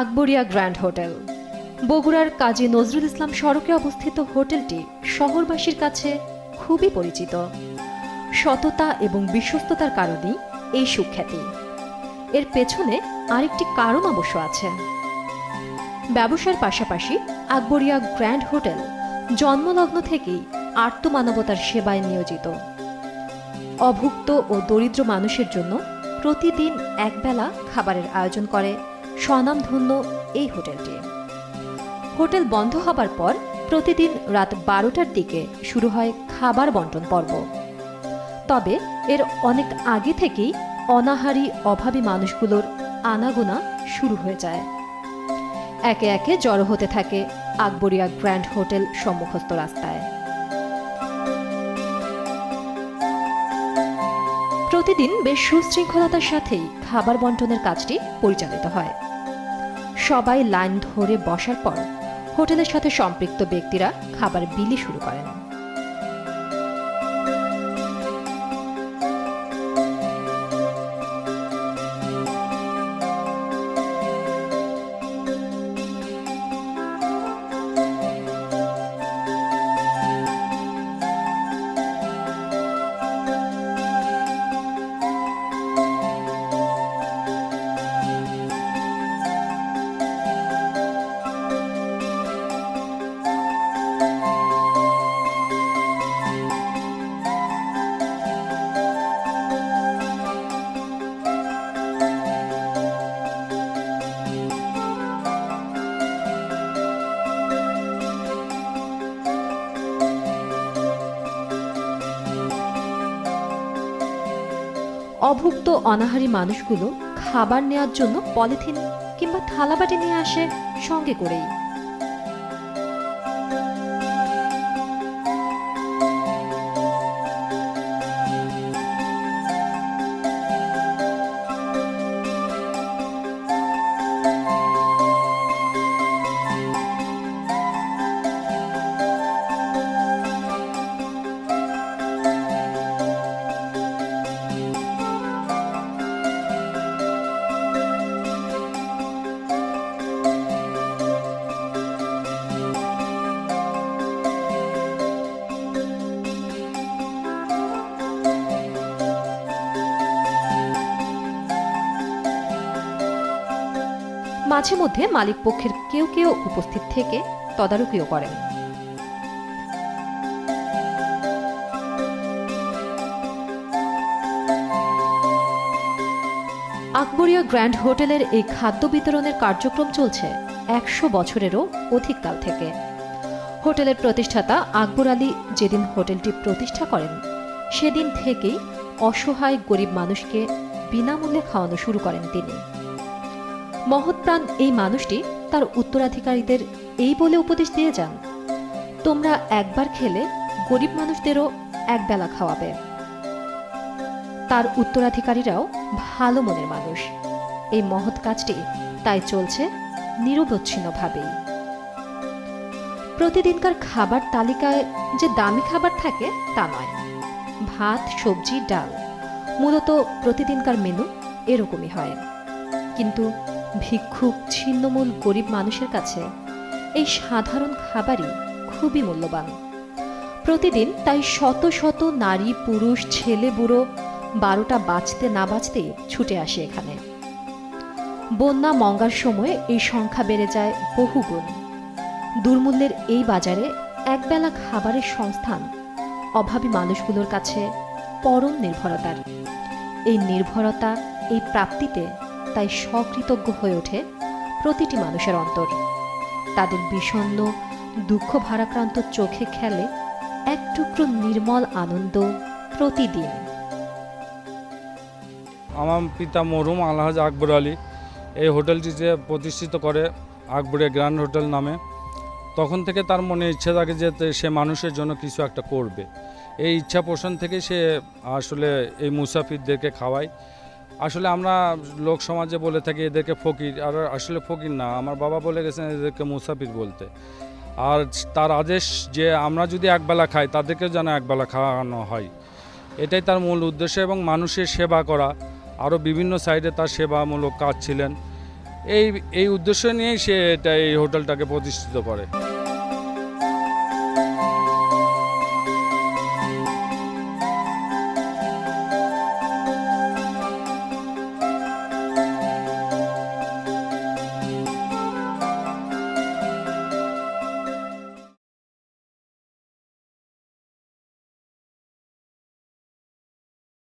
Akbaria grand hotel. বগুড়ার কাজী নজরুল ইসলাম সড়কে অবস্থিত হোটেলটি শহরবাসীর কাছে খুবই পরিচিত। সততা এবং বিশ্বস্ততার কারণেই এই সুখ্যাতি। এর পেছনে আরেকটি কারণ অবশ্য আছে। ব্যবসার পাশাপাশি আকবরিয়া গ্র্যান্ড হোটেল জন্মলগ্ন থেকেই আর্তমানবতার সেবায় নিয়োজিত। অভুক্ত ও দরিদ্র মানুষের জন্য প্রতিদিন একবেলা খাবারের আয়োজন করে স্বনামধন্য এই হোটেলটি। হোটেল বন্ধ হবার পর প্রতিদিন রাত বারোটার দিকে শুরু হয় খাবার বন্টন পর্ব। তবে এর অনেক আগে থেকেই অনাহারী, অভাবী মানুষগুলোর আনাগোনা শুরু হয়ে যায়। একে একে জড়ো হতে থাকে আকবরিয়া গ্র্যান্ড হোটেল সম্মুখস্থ রাস্তায়। প্রতিদিন বেশ সুশৃঙ্খলতার সাথেই খাবার বন্টনের কাজটি পরিচালিত হয়। সবাই লাইন ধরে বসার পর হোটেলের সাথে সম্পৃক্ত ব্যক্তিরা খাবার বিলি শুরু করেন। অভুক্ত অনাহারী মানুষগুলো খাবার নেওয়ার জন্য পলিথিন কিংবা থালাবাটি নিয়ে আসে সঙ্গে করেই। মাঝে মধ্যে মালিক পক্ষের কেউ কেউ উপস্থিত থেকে তদারকিও করেন। আকবরিয়া গ্র্যান্ড হোটেলের এই খাদ্য বিতরণের কার্যক্রম চলছে একশো বছরেরও অধিক কাল থেকে। হোটেলের প্রতিষ্ঠাতা আকবর আলী যেদিন হোটেলটি প্রতিষ্ঠা করেন, সেদিন থেকেই অসহায় গরিব মানুষকে বিনামূল্যে খাওয়ানো শুরু করেন তিনি। মহৎপ্রাণ এই মানুষটি তার উত্তরাধিকারীদের এই বলে উপদেশ দিয়ে যান, তোমরা একবার খেলে গরিব মানুষদেরও একবেলা খাওয়াবে। তার উত্তরাধিকারীরাও ভালো মনের মানুষ। এই মহৎ কাজটি তাই চলছে নিরবচ্ছিন্নভাবেই। প্রতিদিনকার খাবার তালিকায় যে দামি খাবার থাকে তা নয়, ভাত, সবজি, ডাল। মূলত প্রতিদিনকার মেনু এরকমই হয়। কিন্তু ভিক্ষুক, ছিন্নমূল, গরিব মানুষের কাছে এই সাধারণ খাবারই খুবই মূল্যবান। প্রতিদিন তাই শত শত নারী, পুরুষ, ছেলে, বুড়ো বারোটা বাঁচতে না বাঁচতেই ছুটে আসে এখানে। বন্যা, মঙ্গার সময় এই সংখ্যা বেড়ে যায় বহুগুণ। দুর্মূল্যের এই বাজারে একবেলা খাবারের সংস্থান অভাবী মানুষগুলোর কাছে পরম নির্ভরতার। এই নির্ভরতা, এই প্রাপ্তিতে তাই সকৃতজ্ঞ হয়ে ওঠে প্রতিটি মানুষের অন্তর। তাদের বিষণ্ন দুঃখ ভারাক্রান্ত চোখে খেলে এক টুকরো নির্মল আনন্দ প্রতিদিন। আমার পিতা মরুম আলহাজ আকবর আলী এই হোটেলটি যে প্রতিষ্ঠিত করে আকবরিয়া গ্র্যান্ড হোটেল নামে, তখন থেকে তার মনে ইচ্ছে থাকে যে সে মানুষের জন্য কিছু একটা করবে। এই ইচ্ছা পোষণ থেকে সে আসলে এই মুসাফিরদেরকে খাওয়ায়। আসলে আমরা লোক সমাজে বলে থাকি এদেরকে ফকির, আর আসলে ফকির না, আমার বাবা বলে গেছেন এদেরকে মুসাফির বলতে। আর তার আদেশ যে আমরা যদি একবেলা খাই, তাদেরকেও যেন একবেলা খাওয়ানো হয়। এটাই তার মূল উদ্দেশ্য এবং মানুষের সেবা করা। আরও বিভিন্ন সাইডে তার সেবামূলক কাজ ছিলেন। এই এই উদ্দেশ্য নিয়েই সে এটা এই হোটেলটাকে প্রতিষ্ঠিত করে।